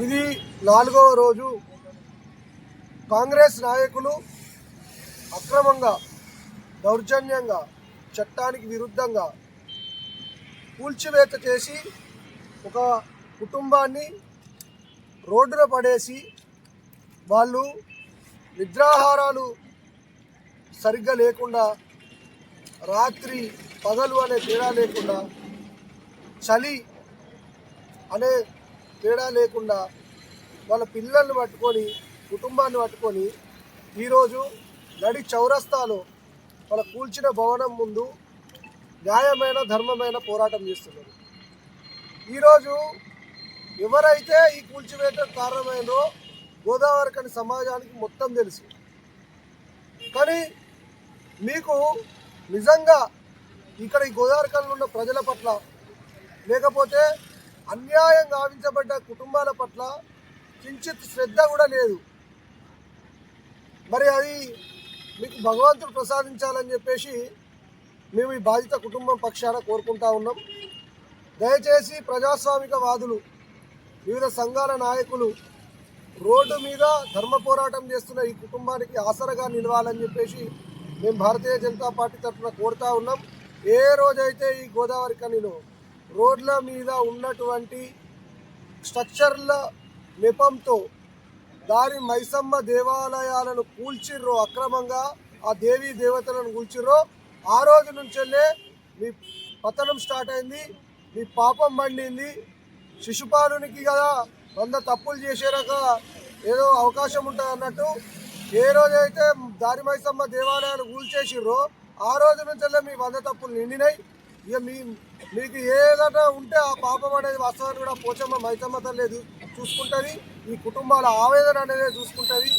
ఇది నాలుగవ రోజు కాంగ్రెస్ నాయకులు అక్రమంగా దౌర్జన్యంగా చట్టానికి విరుద్ధంగా కూల్చివేత చేసి ఒక కుటుంబాన్ని రోడ్డున పడేసి వాళ్ళు నిద్రాహారాలు సరిగ్గా లేకుండా రాత్రి పగలు అనే తేడా లేకుండా చలి అనే తేడా లేకుండా వాళ్ళ పిల్లల్ని పట్టుకొని కుటుంబాన్ని పట్టుకొని ఈరోజు నడి చౌరస్తాలో వాళ్ళ కూల్చిన భవనం ముందు న్యాయమైన ధర్మమైన పోరాటం చేస్తున్నారు. ఈరోజు ఎవరైతే ఈ కూల్చివేత కారణమైనో గోదావరి కని సమాజానికి మొత్తం తెలుసు. కానీ మీకు నిజంగా ఇక్కడ ఈ గోదావరి కనిలో ఉన్న ప్రజల పట్ల లేకపోతే అన్యాయం గావించబడ్డ కుటుంబాల పట్ల కించిత్ శ్రద్ధ కూడా లేదు. మరి అది మీకు భగవంతుడు ప్రసాదించాలని చెప్పేసి మేము ఈ బాధిత కుటుంబం పక్షాన కోరుకుంటా ఉన్నాం. దయచేసి ప్రజాస్వామిక వాదులు వివిధ సంఘాల నాయకులు రోడ్డు మీద ధర్మ పోరాటం చేస్తున్న ఈ కుటుంబానికి ఆసరగా నిలవాలని చెప్పేసి మేము భారతీయ జనతా పార్టీ తరఫున కోరుతా ఉన్నాం. ఏ రోజైతే ఈ గోదావరి కనిలో రోడ్ల మీద ఉన్నటువంటి స్ట్రక్చర్ల నెపంతో దారి మైసమ్మ దేవాలయాలను కూల్చిర్రో అక్రమంగా ఆ దేవీ దేవతలను కూల్చిర్రో ఆ రోజు నుంచెల్లే మీ పతనం స్టార్ట్ అయింది మీ పాపం పండింది. శిశుపాలునికి కదా వంద తప్పులు చేసేరాక ఏదో అవకాశం ఉంటుంది అన్నట్టు ఏ రోజైతే దారి మైసమ్మ దేవాలయాలు కూల్చేసిర్రో ఆ రోజు నుంచెల్లే మీ వంద తప్పులు నిండినాయి. ఇక మీ మీకు ఏదైనా ఉంటే ఆ పాపం అనేది వాస్తవాన్ని కూడా పోచమ్మ మైతమ్మ తల్లేదు చూసుకుంటుంది. ఈ కుటుంబాల ఆవేదన అనేది చూసుకుంటుంది.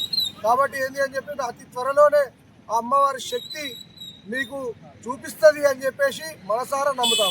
కాబట్టి ఏంది అని చెప్పి అతి త్వరలోనే ఆ అమ్మవారి శక్తి మీకు చూపిస్తుంది అని చెప్పేసి మనసారా నమ్ముతా